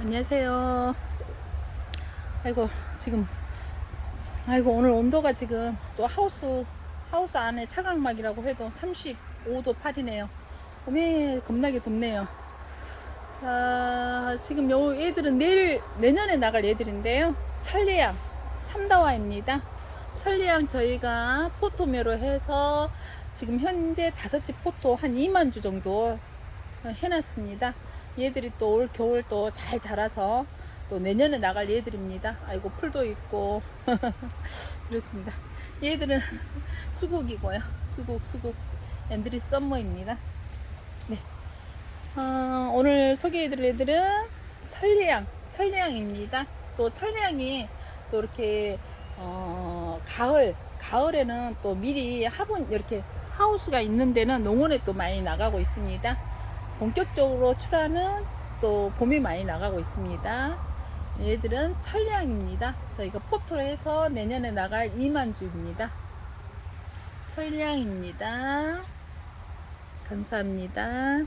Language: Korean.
안녕하세요. 아이고 지금 아이고 오늘 온도가 지금 또 하우스 하우스 안에 차광막이라고 해도 35도 8이네요. 오메 겁나게 덥네요. 자 지금 요 얘들은 내일 내년에 나갈 얘들인데요. 천리양 삼다화입니다. 천리양 저희가 포토매로 해서 지금 현재 다섯째 포토 한 2만 주 정도 해놨습니다. 얘들이 또 올 겨울 또 잘 자라서 또 내년에 나갈 얘들입니다. 아이고 풀도 있고 그렇습니다. 얘들은 수국이고요. 수국 수국 앤드리 썸머입니다. 네. 어, 오늘 소개해드릴 애들은 천리향 천리향입니다. 또 천리향이 또 이렇게 어, 가을 가을에는 또 미리 화분 이렇게 하우스가 있는 데는 농원에 또 많이 나가고 있습니다. 본격적으로 출하는 또 봄이 많이 나가고 있습니다. 얘들은 천리향입니다. 저희가 포토로 해서 내년에 나갈 2만주입니다. 천리향입니다. 감사합니다.